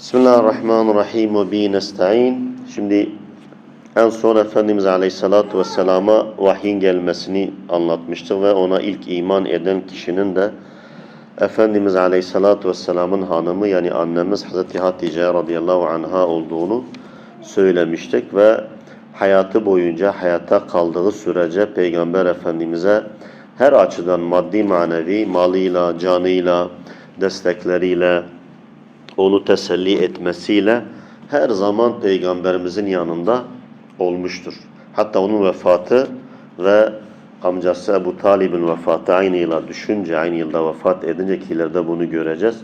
Bismillahirrahmanirrahim ve bi nesta'in. Şimdi en son Efendimiz Aleyhisselatü Vesselam'a vahyin gelmesini anlatmıştık ve ona ilk iman eden kişinin de Efendimiz Aleyhisselatü Vesselam'ın hanımı yani annemiz Hazreti Hatice radıyallahu anha olduğunu söylemiştik ve hayatı boyunca hayatta kaldığı sürece Peygamber Efendimiz'e her açıdan maddi manevi, malıyla, canıyla, destekleriyle, onu teselli etmesiyle her zaman Peygamberimizin yanında olmuştur. Hatta onun vefatı ve amcası Ebu Talib'in vefatı aynı yıla düşünce, aynı yılda vefat edince ki ileride bunu göreceğiz.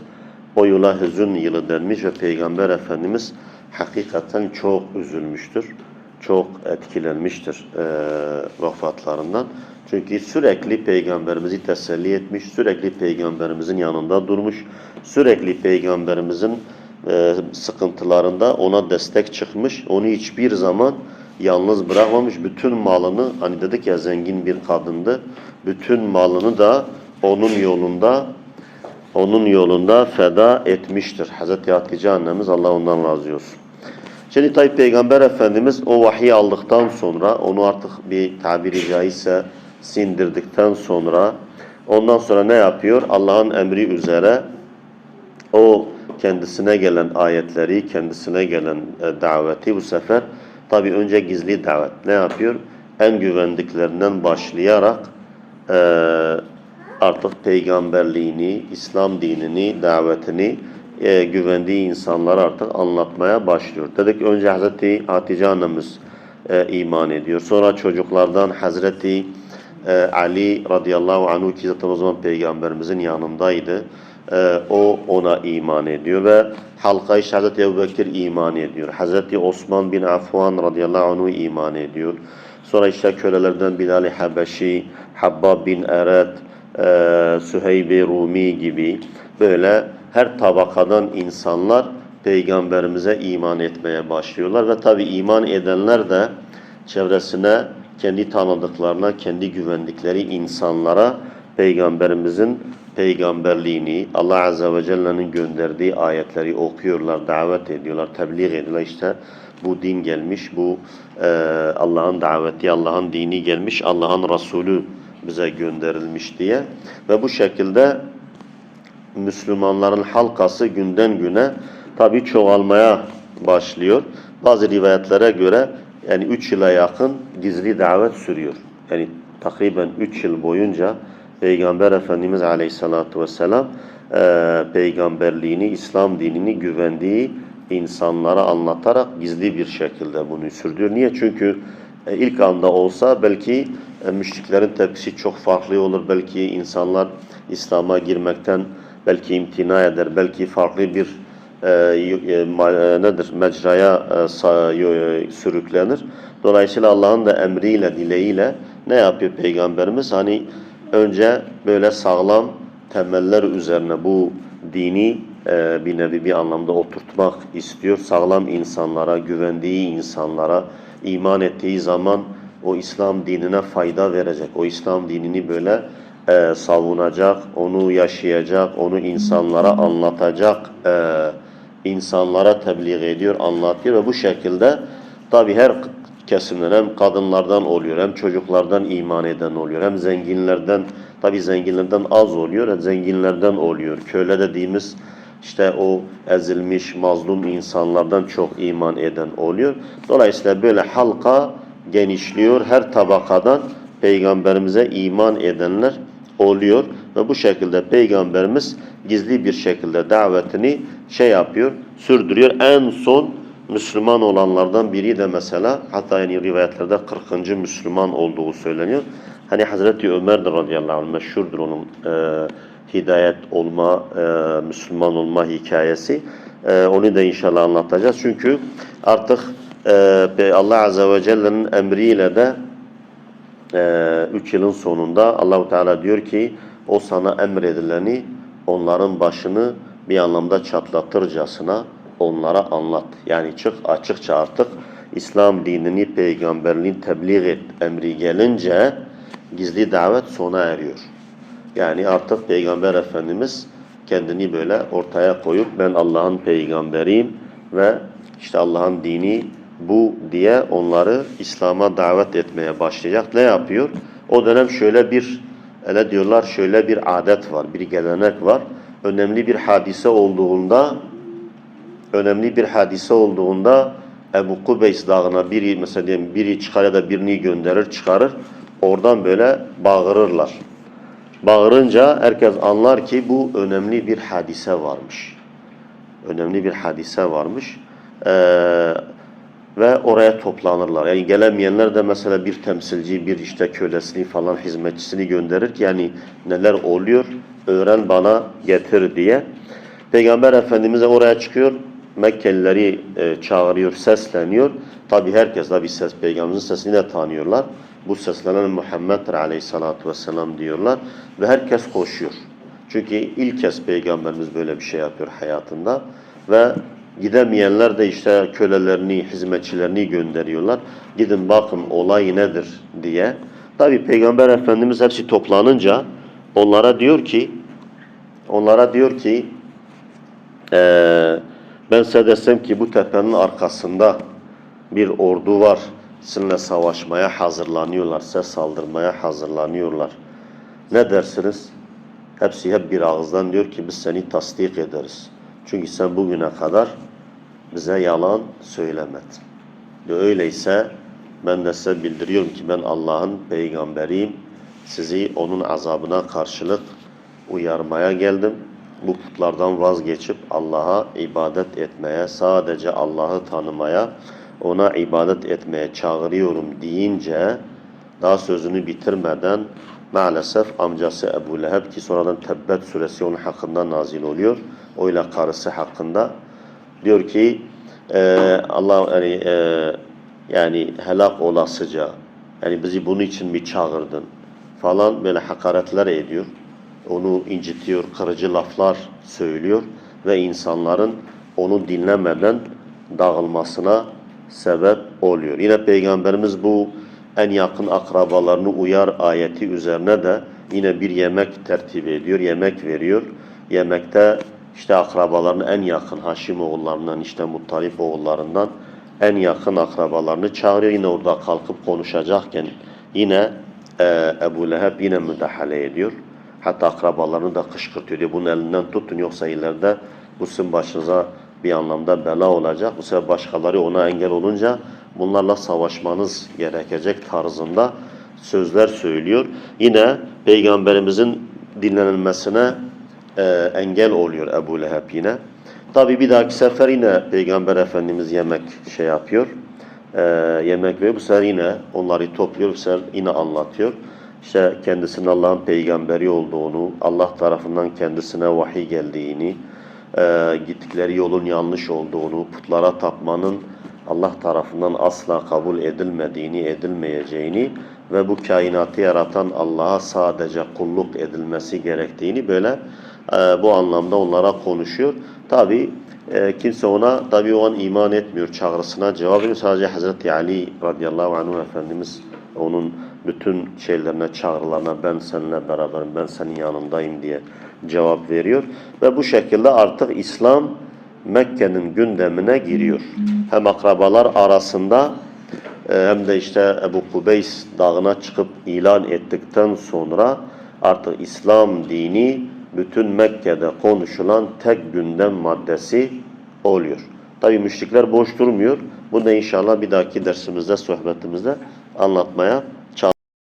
O yıla hüzün yılı denmiş ve Peygamber Efendimiz hakikaten çok üzülmüştür. Çok etkilenmiştir e, vefatlarından. Çünkü sürekli Peygamberimizi teselli etmiş, sürekli Peygamberimizin yanında durmuş, sürekli Peygamberimizin e, sıkıntılarında ona destek çıkmış, onu hiçbir zaman yalnız bırakmamış. Bütün malını, hani dedik ya zengin bir kadındı, bütün malını da onun yolunda onun yolunda feda etmiştir. Hazreti Hatice annemiz Allah ondan razı olsun. Şimdi tabi Peygamber Efendimiz o vahiy aldıktan sonra onu artık bir tabiri caizse sindirdikten sonra ondan sonra ne yapıyor? Allah'ın emri üzere o kendisine gelen ayetleri, kendisine gelen e, daveti bu sefer tabi önce gizli davet ne yapıyor? En güvendiklerinden başlayarak e, artık peygamberliğini, İslam dinini, davetini e, güvendiği insanlara artık anlatmaya başlıyor. Dedik önce Hazreti Hatice annemiz e, iman ediyor. Sonra çocuklardan Hazreti e, Ali radıyallahu anhu ki zaten o zaman peygamberimizin yanındaydı. E, o ona iman ediyor ve halka işte Hazreti Ebu Bekir iman ediyor. Hazreti Osman bin Affan radıyallahu anhu iman ediyor. Sonra işte kölelerden Bilal-i Habeşi, Habbab bin Eret, e, Süheyb-i Rumi gibi böyle her tabakadan insanlar peygamberimize iman etmeye başlıyorlar ve tabi iman edenler de çevresine kendi tanıdıklarına, kendi güvendikleri insanlara peygamberimizin peygamberliğini, Allah Azze ve Celle'nin gönderdiği ayetleri okuyorlar, davet ediyorlar, tebliğ ediyorlar. İşte bu din gelmiş, bu e, Allah'ın daveti, Allah'ın dini gelmiş, Allah'ın Resulü bize gönderilmiş diye. Ve bu şekilde Müslümanların halkası günden güne tabi çoğalmaya başlıyor. Bazı rivayetlere göre yani 3 yıla yakın gizli davet sürüyor. Yani takriben 3 yıl boyunca Peygamber Efendimiz Aleyhisselatü Vesselam e, peygamberliğini, İslam dinini güvendiği insanlara anlatarak gizli bir şekilde bunu sürdürüyor. Niye? Çünkü e, ilk anda olsa belki e, müşriklerin tepkisi çok farklı olur. Belki insanlar İslam'a girmekten belki imtina eder. Belki farklı bir e, e, e, nedir mecraya e, e, sürüklenir. Dolayısıyla Allah'ın da emriyle, dileğiyle ne yapıyor Peygamberimiz? Hani önce böyle sağlam temeller üzerine bu dini e, bir nevi bir anlamda oturtmak istiyor. Sağlam insanlara, güvendiği insanlara, iman ettiği zaman o İslam dinine fayda verecek. O İslam dinini böyle e, savunacak, onu yaşayacak, onu insanlara anlatacak, e, insanlara tebliğ ediyor, anlatıyor ve bu şekilde tabi her kesimden hem kadınlardan oluyor, hem çocuklardan iman eden oluyor, hem zenginlerden, tabi zenginlerden az oluyor, hem zenginlerden oluyor. Köle dediğimiz işte o ezilmiş, mazlum insanlardan çok iman eden oluyor. Dolayısıyla böyle halka genişliyor. Her tabakadan peygamberimize iman edenler oluyor ve bu şekilde peygamberimiz gizli bir şekilde davetini şey yapıyor, sürdürüyor. En son Müslüman olanlardan biri de mesela hatta yani rivayetlerde 40. Müslüman olduğu söyleniyor. Hani Hazreti Ömer de radıyallahu anh meşhurdur onun e, hidayet olma, e, Müslüman olma hikayesi. E, onu da inşallah anlatacağız. Çünkü artık e, Allah Azze ve Celle'nin emriyle de e, üç yılın sonunda Allahu Teala diyor ki o sana emredileni onların başını bir anlamda çatlatırcasına onlara anlat. Yani çık açıkça artık İslam dinini, peygamberliğini tebliğ et emri gelince gizli davet sona eriyor. Yani artık Peygamber Efendimiz kendini böyle ortaya koyup ben Allah'ın peygamberiyim ve işte Allah'ın dini bu diye onları İslam'a davet etmeye başlayacak. Ne yapıyor? O dönem şöyle bir öyle diyorlar şöyle bir adet var, bir gelenek var. Önemli bir hadise olduğunda önemli bir hadise olduğunda Ebu Kubeys dağına biri mesela diyelim biri çıkar ya da birini gönderir çıkarır. Oradan böyle bağırırlar. Bağırınca herkes anlar ki bu önemli bir hadise varmış. Önemli bir hadise varmış. Ee, ve oraya toplanırlar. Yani gelemeyenler de mesela bir temsilci, bir işte kölesini falan hizmetçisini gönderir ki yani neler oluyor öğren bana getir diye. Peygamber Efendimiz de oraya çıkıyor. Mekkelileri e, çağırıyor, sesleniyor. Tabi herkes de bir ses, Peygamberimizin sesini de tanıyorlar. Bu seslenen Muhammed'dir aleyhissalatu vesselam diyorlar. Ve herkes koşuyor. Çünkü ilk kez Peygamberimiz böyle bir şey yapıyor hayatında. Ve gidemeyenler de işte kölelerini, hizmetçilerini gönderiyorlar. Gidin bakın olay nedir diye. Tabi Peygamber Efendimiz hepsi toplanınca onlara diyor ki onlara diyor ki eee ben size desem ki bu tepenin arkasında bir ordu var. Sizinle savaşmaya hazırlanıyorlar. Size saldırmaya hazırlanıyorlar. Ne dersiniz? Hepsi hep bir ağızdan diyor ki biz seni tasdik ederiz. Çünkü sen bugüne kadar bize yalan söylemedin. Diyor, öyleyse ben de size bildiriyorum ki ben Allah'ın peygamberiyim. Sizi onun azabına karşılık uyarmaya geldim. Bu putlardan vazgeçip Allah'a ibadet etmeye, sadece Allah'ı tanımaya, ona ibadet etmeye çağırıyorum deyince daha sözünü bitirmeden maalesef amcası Ebu Leheb ki sonradan Tebbet suresi onun hakkında nazil oluyor. Oyla karısı hakkında diyor ki eee, Allah yani, eee, yani helak olasıca yani bizi bunun için mi çağırdın falan böyle hakaretler ediyor. Onu incitiyor, kırıcı laflar söylüyor ve insanların onu dinlemeden dağılmasına sebep oluyor. Yine Peygamberimiz bu en yakın akrabalarını uyar ayeti üzerine de yine bir yemek tertip ediyor, yemek veriyor. Yemekte işte akrabalarının en yakın Haşim oğullarından, işte Muttalip oğullarından en yakın akrabalarını çağırıyor. Yine orada kalkıp konuşacakken yine e, Ebu Leheb yine müdahale ediyor. Hatta akrabalarını da kışkırtıyor diyor. Bunun elinden tutun yoksa ileride bu sizin başınıza bir anlamda bela olacak. Bu sefer başkaları ona engel olunca bunlarla savaşmanız gerekecek tarzında sözler söylüyor. Yine Peygamberimizin dinlenilmesine e, engel oluyor Ebu Leheb yine. Tabi bir dahaki sefer yine Peygamber Efendimiz yemek şey yapıyor. E, yemek veriyor. Bu sefer yine onları topluyor. Bu sefer yine anlatıyor. İşte kendisinin Allah'ın peygamberi olduğunu, Allah tarafından kendisine vahiy geldiğini, e, gittikleri yolun yanlış olduğunu, putlara tapmanın Allah tarafından asla kabul edilmediğini, edilmeyeceğini ve bu kainatı yaratan Allah'a sadece kulluk edilmesi gerektiğini böyle e, bu anlamda onlara konuşuyor. Tabi e, kimse ona tabi o an iman etmiyor çağrısına cevap veriyor. Sadece Hazreti Ali radıyallahu anh Efendimiz onun bütün şeylerine, çağrılarına ben seninle beraberim, ben senin yanındayım diye cevap veriyor. Ve bu şekilde artık İslam Mekke'nin gündemine giriyor. Hem akrabalar arasında e, hem de işte Ebu Kubeys dağına çıkıp ilan ettikten sonra artık İslam dini bütün Mekke'de konuşulan tek gündem maddesi oluyor. Tabi müşrikler boş durmuyor. Bunu da inşallah bir dahaki dersimizde, sohbetimizde anlatmaya